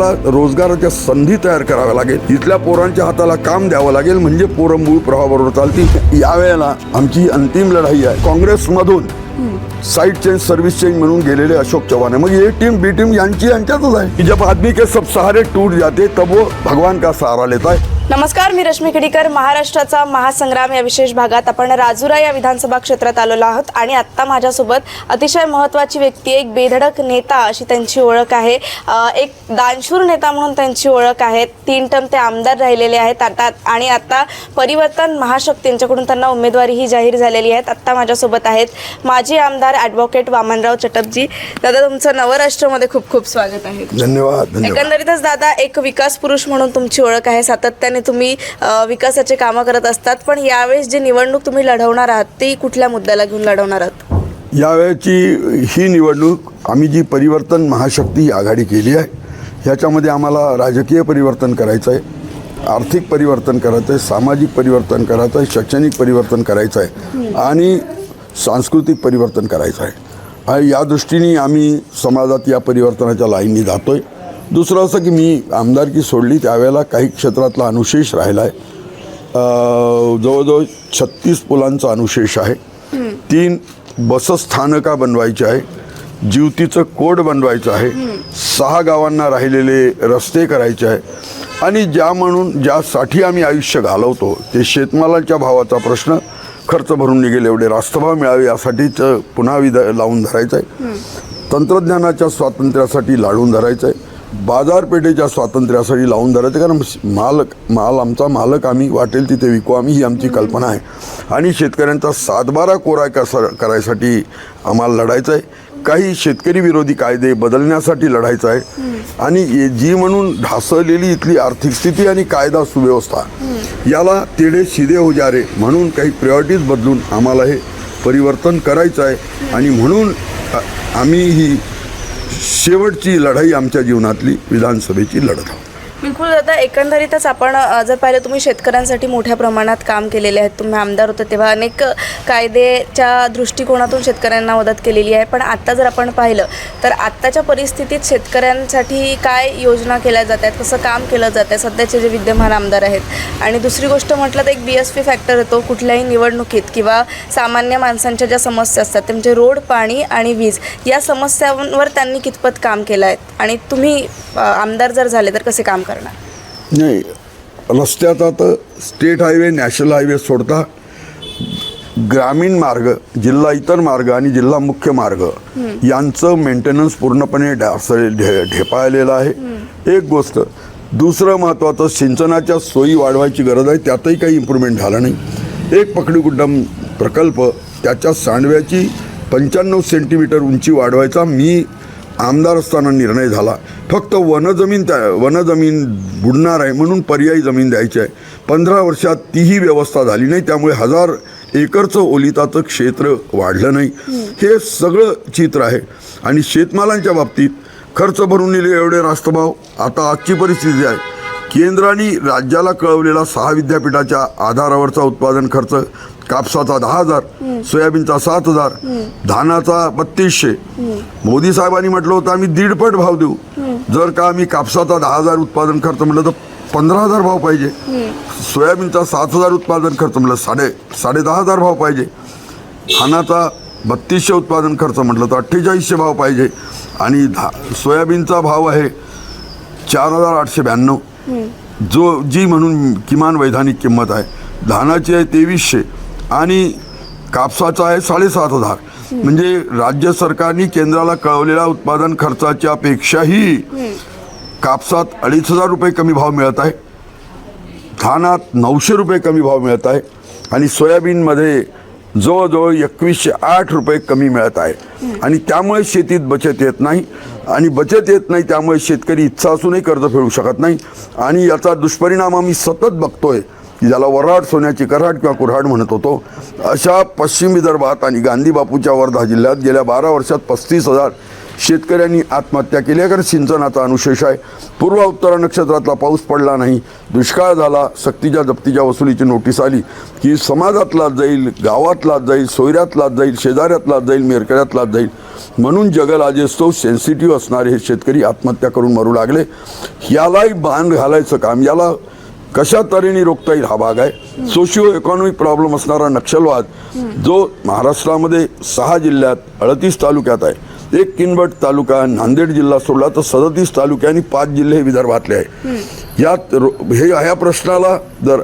आपल्याला रोजगाराच्या संधी तयार कराव्या लागेल. इथल्या पोरांच्या हाताला काम द्यावं लागेल म्हणजे पोरं मूळ प्रवाहाबरोबर चालतील. यावेळेला आमची अंतिम लढाई आहे. काँग्रेसमधून साइड चेंज सर्व्हिस चेंज म्हणून गेलेले अशोक चव्हाण आहे. मग ए टीम बी टीम यांची यांच्यातच आहे. की जब आदमी के सब सहारे टूट जाते तब वो भगवान का सहारा लेता है. नमस्कार मी रश्मी खेडीकर महाराष्ट्राचा महासंग्राम या विशेष भागात आपण राजुरा या विधानसभा क्षेत्रात आलेलो आहोत आणि आत्ता माझ्यासोबत अतिशय महत्त्वाची व्यक्ती एक बेधडक नेता अशी त्यांची ओळख आहे. एक दानशूर नेता म्हणून त्यांची ओळख आहे. तीन टर्म ते आमदार राहिलेले आहेत. आता आणि आता परिवर्तन महाशक्ती यांच्याकडून त्यांना उमेदवारीही जाहीर झालेली आहे आत्ता माझ्यासोबत आहेत माजी आमदार ॲडव्होकेट वामनराव चटपजी दादा तुमचं नवराष्ट्रमध्ये खूप खूप स्वागत आहे. धन्यवाद. एकंदरीतच दादा एक विकास पुरुष म्हणून तुमची ओळख आहे. सातत्याने तुम्ही विकासाचे कामं करत असतात पण यावेळेस जी निवडणूक तुम्ही लढवणार आहात ती कुठल्या मुद्द्याला घेऊन लढवणार आहात? यावेळेची ही निवडणूक आम्ही जी परिवर्तन महाशक्ती आघाडी केली आहे ह्याच्यामध्ये आम्हाला राजकीय परिवर्तन करायचं आहे आर्थिक परिवर्तन करायचं आहे सामाजिक परिवर्तन करायचं आहे शैक्षणिक परिवर्तन करायचं आहे आणि सांस्कृतिक परिवर्तन करायचं आहे. या दृष्टीने आम्ही समाजात या परिवर्तनाच्या लाईननी जातो आहे दुसरं असं की मी आमदारकी सोडली त्यावेळेला काही क्षेत्रातला अनुशेष राहिला आहे जवळजवळ छत्तीस पुलांचा अनुशेष आहे. तीन बसस्थानका बनवायची आहे. जीवतीचं कोड बनवायचं आहे. सहा गावांना राहिलेले रस्ते करायचे आहे. आणि ज्या म्हणून ज्यासाठी आम्ही आयुष्य घालवतो ते शेतमालाच्या भावाचा प्रश्न खर्च भरून निघेल एवढे रास्तभाव मिळावे यासाठीच पुन्हा विध लावून धरायचं आहे. तंत्रज्ञानाच्या स्वातंत्र्यासाठी लाडून धरायचं आहे. बाजारपेठेच्या स्वातंत्र्यासाठी लावून धरायचं कारण मालक माल आमचा मालक आम्ही वाटेल तिथे विकू आम्ही ही आमची कल्पना आहे. आणि शेतकऱ्यांचा सातबारा कोरा कसा करायसाठी आम्हाला लढायचं आहे. काही शेतकरी विरोधी कायदे बदलण्यासाठी लढायचं आहे. आणि जी म्हणून ढासळलेली इथली आर्थिक स्थिती आणि कायदा सुव्यवस्था याला तेढे शिदे हो जा रे म्हणून काही प्रायोरिटीज बदलून आम्हाला हे परिवर्तन करायचं आहे. आणि म्हणून आम्ही ही शेवटची लढाई आमच्या जीवनातली विधानसभेची लढत बिलकुल दादा एकंदरीतच आपण जर पाहिलं तुम्ही शेतकऱ्यांसाठी मोठ्या प्रमाणात काम केलेले आहेत. तुम्ही आमदार होते तेव्हा अनेक कायदेच्या कायद्याच्या दृष्टिकोनातून शेतकऱ्यांना मदत केलेली आहे. पण आत्ता जर आपण पाहिलं तर आत्ताच्या परिस्थितीत शेतकऱ्यांसाठी काय योजना केल्या जात आहेत? कसं काम केलं जात आहे? सध्याचे जे विद्यमान आमदार आहेत. आणि दुसरी गोष्ट म्हटलं तर एक बी एस पी फॅक्टर येतो. कुठल्याही निवडणुकीत किंवा सामान्य माणसांच्या ज्या समस्या असतात त्यांचे रोड पाणी आणि वीज या समस्यांवर त्यांनी कितपत काम केलं आहे? आणि तुम्ही आमदार जर झाले तर कसे काम करणार? नाही रस्त्यात आता स्टेट हायवे नॅशनल हायवे सोडता ग्रामीण मार्ग जिल्हा इतर मार्ग आणि जिल्हा मुख्य मार्ग यांचं मेंटेनन्स पूर्णपणे ढेपाळलेलं आहे. एक गोष्ट दुसरं महत्त्वाचं सिंचनाच्या सोयी वाढवायची गरज आहे त्यातही काही इम्प्रूव्हमेंट झालं नाही. एक पकडीगुड्डम प्रकल्प त्याच्या सांडव्याची पंच्याण्णव सेंटीमीटर उंची वाढवायचा मी आमदार असताना निर्णय झाला. फक्त वनजमीन त्या वनजमीन बुडणार आहे म्हणून पर्यायी जमीन द्यायची आहे. पंधरा वर्षात तीही व्यवस्था झाली नाही त्यामुळे हजार एकरचं ओलिताचं क्षेत्र वाढलं नाही. हे सगळं चित्र आहे. आणि शेतमालांच्या बाबतीत खर्च भरून नेले एवढे रास्तभाव आता आजची परिस्थिती आहे. केंद्राने राज्याला कळवलेला सहा विद्यापीठाच्या आधारावरचा उत्पादन खर्च कापसाचा दहा हजार सोयाबीनचा सात हजार धानाचा बत्तीसशे. मोदी साहेबांनी म्हटलं होतं आम्ही दीडपट भाव देऊ. जर का आम्ही कापसाचा दहा हजार उत्पादन खर्च म्हटलं तर पंधरा हजार भाव पाहिजे. सोयाबीनचा सात हजार उत्पादन खर्च म्हटलं साडे साडे दहा हजार भाव पाहिजे. धानाचा बत्तीसशे उत्पादन खर्च म्हटलं तर अठ्ठेचाळीसशे भाव पाहिजे. आणि धा सोयाबीनचा भाव आहे चार हजार आठशे ब्याण्णव. जो जी म्हणून किमान वैधानिक किंमत आहे धानाची आहे तेवीसशे. आणि कापसाचा आहे साडेसात हजार. म्हणजे राज्य सरकारने केंद्राला कळवलेल्या उत्पादन खर्चाच्या पेक्षाही कापसात अडीच हजार रुपये कमी भाव मिळत आहे. धानात नऊशे रुपये कमी भाव मिळत आहे. आणि सोयाबीनमध्ये जवळजवळ एकवीसशे आठ रुपये कमी मिळत आहे. आणि त्यामुळे शेतीत बचत येत नाही. आणि बचत येत नाही त्यामुळे शेतकरी इच्छा असूनही कर्ज फेडू शकत नाही. आणि याचा दुष्परिणाम आम्ही सतत बघतोय. ज्याला वऱ्हाड सोन्याची कराड किंवा कुऱ्हाड म्हणत होतो अशा पश्चिम विदर्भात आणि गांधी बापूच्या वर्धा जिल्ह्यात गेल्या बारा वर्षात पस्तीस हजार शेतकऱ्यांनी आत्महत्या केली कारण सिंचनाचा अनुशेष आहे. पूर्व उत्तर नक्षत्रातला पाऊस पडला नाही. दुष्काळ झाला. सक्तीच्या जप्तीच्या वसुलीची नोटीस आली की समाजातला जाईल गावातला जाईल सोयऱ्यातला जाईल शेजाऱ्यातला जाईल मेरकऱ्यातला जाईल. म्हणून जगलाजेस्तव सेन्सिटिव्ह असणारे हे शेतकरी आत्महत्या करून मरू लागले. यालाही बांध घालायचं काम याला कशा तऱ्हेने रोखता येईल हा भाग आहे. सोशिओ इकॉनॉमिक प्रॉब्लेम असणारा नक्षलवाद जो महाराष्ट्रामध्ये सहा जिल्ह्यात अडतीस तालुक्यात आहे. एक किनवट तालुका नांदेड जिल्हा सोडला तर सदतीस तालुके आणि पाच जिल्हे विदर्भातले आहे यात हे ह्या प्रश्नाला जर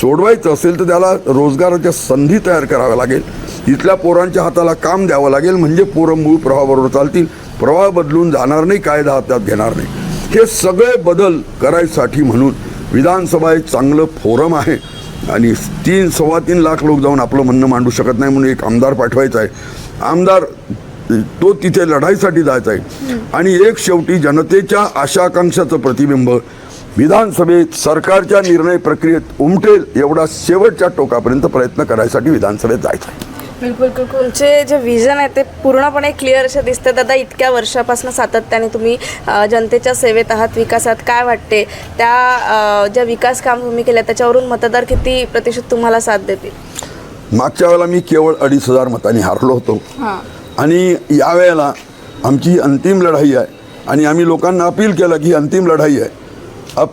सोडवायचं असेल तर त्याला रोजगाराच्या संधी तयार कराव्या लागेल. इथल्या पोरांच्या हाताला काम द्यावं लागेल म्हणजे पोरं मूळ प्रवाहाबरोबर चालतील. प्रवाह बदलून जाणार नाही कायदा हातात घेणार नाही. हे सगळे बदल करायसाठी म्हणून विधानसभा एक चांगलं फोरम आहे. आणि तीन सव्वा तीन लाख लोक जाऊन आपलं म्हणणं मांडू शकत नाही म्हणून एक आमदार पाठवायचा आहे. आमदार तो तिथे लढाईसाठी जायचा आहे. आणि एक शेवटी जनतेच्या आशा आकांक्षाचं प्रतिबिंब विधानसभेत सरकारच्या निर्णय प्रक्रियेत उमटेल एवढा शेवटच्या टोकापर्यंत प्रयत्न करायसाठी विधानसभेत जायचं आहे. बिलकुल बिलकुल. तुमचे जे विजन आहे ते पूर्णपणे क्लिअर असे दिसते. दादा इतक्या वर्षापासून सातत्याने तुम्ही जनतेच्या सेवेत आहात विकासात काय वाटते? त्या ज्या विकास काम तुम्ही केल्या त्याच्यावरून मतदार किती प्रतिशत तुम्हाला साथ देतील? मागच्या वेळेला मी केवळ अडीच हजार मतांनी हारलो होतो. हां. आणि यावेळेला आमची अंतिम लढाई आहे. आणि आम्ही लोकांना अपील केलं की अंतिम लढाई आहे. अप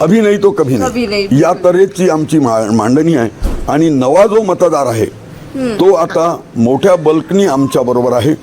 अभि नाही तो कभी नाही. या तऱ्हेची आमची मांडणी आहे. आणि नवा जो मतदार आहे तो आता मोठ्या बल्कनी आमच्या बरोबर आहे.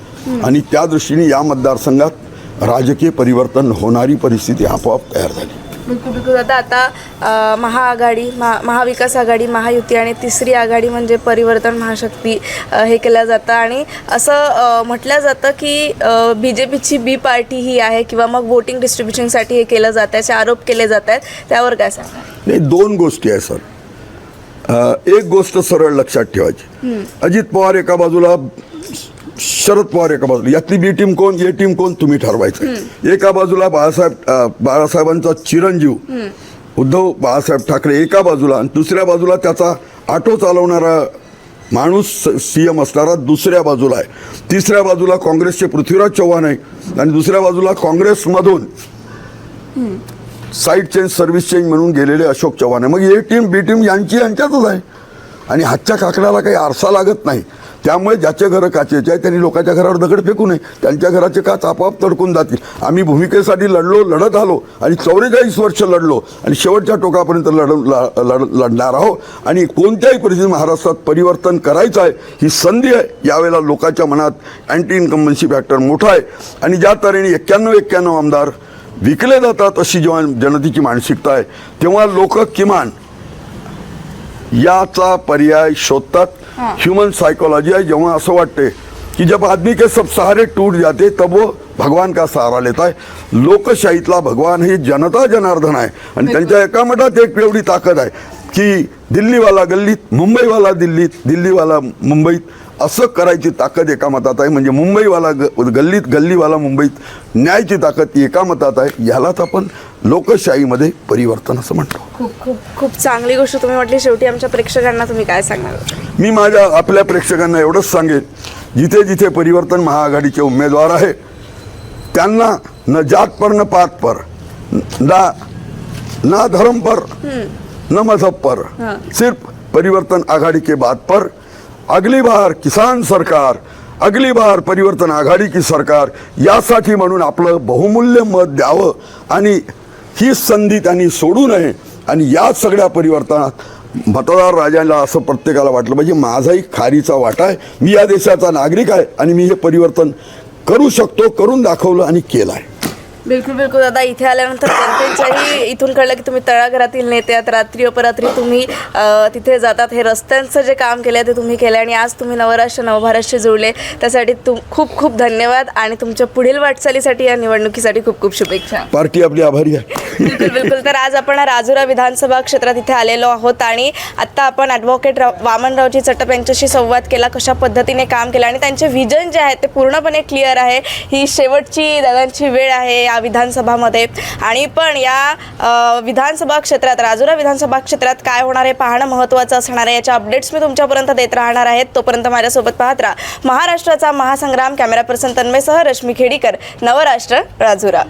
आणि त्या दृष्टीने या मतदारसंघात राजकीय परिवर्तन होणारी परिस्थिती आपोआप तयार झाली. बिलकुल बिलकुल. दादा आता महाआघाडी महा महाविकास आघाडी महायुती आणि तिसरी आघाडी म्हणजे परिवर्तन महाशक्ती हे केलं जातं. आणि असं म्हटलं जातं की बी जे पीची बी पार्टी ही आहे किंवा मग वोटिंग डिस्ट्रीब्युशनसाठी हे केलं जातं असे आरोप केले जात आहेत त्यावर काय सांगा नाही दोन गोष्टी आहे सर. एक गोष्ट सरळ लक्षात ठेवायची. अजित पवार एका बाजूला शरद पवार एका बाजूला यातली बी टीम कोण ए टीम कोण तुम्ही ठरवायचं. एका बाजूला बाळासाहेब बाळासाहेबांचा चिरंजीव उद्धव बाळासाहेब ठाकरे एका बाजूला आणि दुसऱ्या बाजूला त्याचा ऑटो चालवणारा माणूस सी एम असणारा दुसऱ्या बाजूला आहे. तिसऱ्या बाजूला काँग्रेसचे पृथ्वीराज चव्हाण आहे आणि दुसऱ्या बाजूला काँग्रेसमधून साईड चेंज सर्व्हिस चेंज म्हणून गेलेले अशोक चव्हाण आहे. मग ए टीम बी टीम यांची यांच्यातच आहे. आणि हातच्या काकड्याला काही आरसा लागत नाही. त्यामुळे ज्याचे घरं काचेचे आहे त्यांनी लोकांच्या घरावर दगड फेकू नये. त्यांच्या घराचे काच आपोआप तडकून जातील. आम्ही भूमिकेसाठी लढलो लढत आलो आणि चौवेचाळीस वर्ष लढलो आणि शेवटच्या टोकापर्यंत लढ ल- लढ लढणार आहोत. आणि कोणत्याही परिस्थितीत महाराष्ट्रात परिवर्तन करायचं आहे ही संधी आहे. यावेळेला लोकांच्या मनात अँटी इन्कम्बन्सी फॅक्टर मोठा आहे. आणि ज्या तऱ्हेने एक्क्याण्णव एक्क्याण्णव आमदार विकले जातात अशी जेव्हा जनतेची मानसिकता आहे तेव्हा लोक किमान याचा पर्याय शोधतात. ह्यूमन सायकोलॉजी आहे. जेव्हा असं वाटते की जब आदमी के सब सहारे टूट जाते तब वो भगवान का सहारा लेता है. लोकशाहीतला भगवान हे जनता जनार्दन आहे. आणि त्यांच्या एका मठात एक एवढी ताकद आहे की दिल्लीवाला गल्लीत मुंबईवाला दिल्लीत दिल्लीवाला मुंबईत असं करायची ताकद एका मतात आहे. म्हणजे मुंबईवाला ग गल्लीत गल्लीवाला मुंबईत न्यायची ताकद ती एका मतात आहे. यालाच आपण लोकशाहीमध्ये परिवर्तन असं म्हणतो. खूप खूप खूप चांगली गोष्ट तुम्ही म्हटली. शेवटी आमच्या प्रेक्षकांना तुम्ही काय सांगणार? मी माझ्या आपल्या प्रेक्षकांना एवढंच सांगेन. जिथे जिथे परिवर्तन महाआघाडीचे उमेदवार आहे त्यांना न जात पर न पात पर ना ना धर्म पर न मजहब पर सिर्फ परिवर्तन आघाडी के बात पर अगली बार किसान सरकार अगली बार परिवर्तन आघाडी की सरकार यासाठी म्हणून आपलं बहुमूल्य मत द्यावं आणि ही संधी त्यांनी सोडू नये आणि या सगळ्या परिवर्तनात मतदार राजाला असं प्रत्येकाला वाटलं पाहिजे माझाही खारीचा वाटा आहे मी या देशाचा नागरिक आहे आणि मी हे परिवर्तन करू शकतो करून दाखवलं आणि केलं आहे बिलकुल बिलकुल. दादा इथे आल्यानंतर जनतेच्याही इथून कळलं की तुम्ही तळाघरातील नेते आहात रात्री अपरात्री तुम्ही तिथे जातात. हे रस्त्यांचं जे काम केलं आहे ते तुम्ही केलं आणि आज तुम्ही नवराष्ट्र नवभारतशी जुळले. त्यासाठी तुम खूप खूप धन्यवाद आणि तुमच्या पुढील वाटचालीसाठी या निवडणुकीसाठी खूप खूप शुभेच्छा. पार्टी आपली आभारी आहे. बिलकुल बिलकुल. तर आज आपण राजुरा विधानसभा क्षेत्रात इथे आलेलो आहोत आणि आत्ता आपण ॲडव्होकेट राव वामनरावजी चटप यांच्याशी संवाद केला कशा पद्धतीने काम केलं आणि त्यांचे व्हिजन जे आहे ते पूर्णपणे क्लिअर आहे. ही शेवटची दादांची वेळ आहे. या विधानसभामध्ये. आणि पण या विधानसभा क्षेत्रात राजुरा विधानसभा क्षेत्रात काय होणार आहे पाहणं महत्त्वाचं असणार आहे. याच्या अपडेट्स मी तुमच्यापर्यंत देत राहणार आहेत तोपर्यंत माझ्यासोबत पाहत राहा. महाराष्ट्राचा महासंग्राम कॅमेरा पर्सन तन्मयसह रश्मी खेडीकर. नवराष्ट्र राजुरा.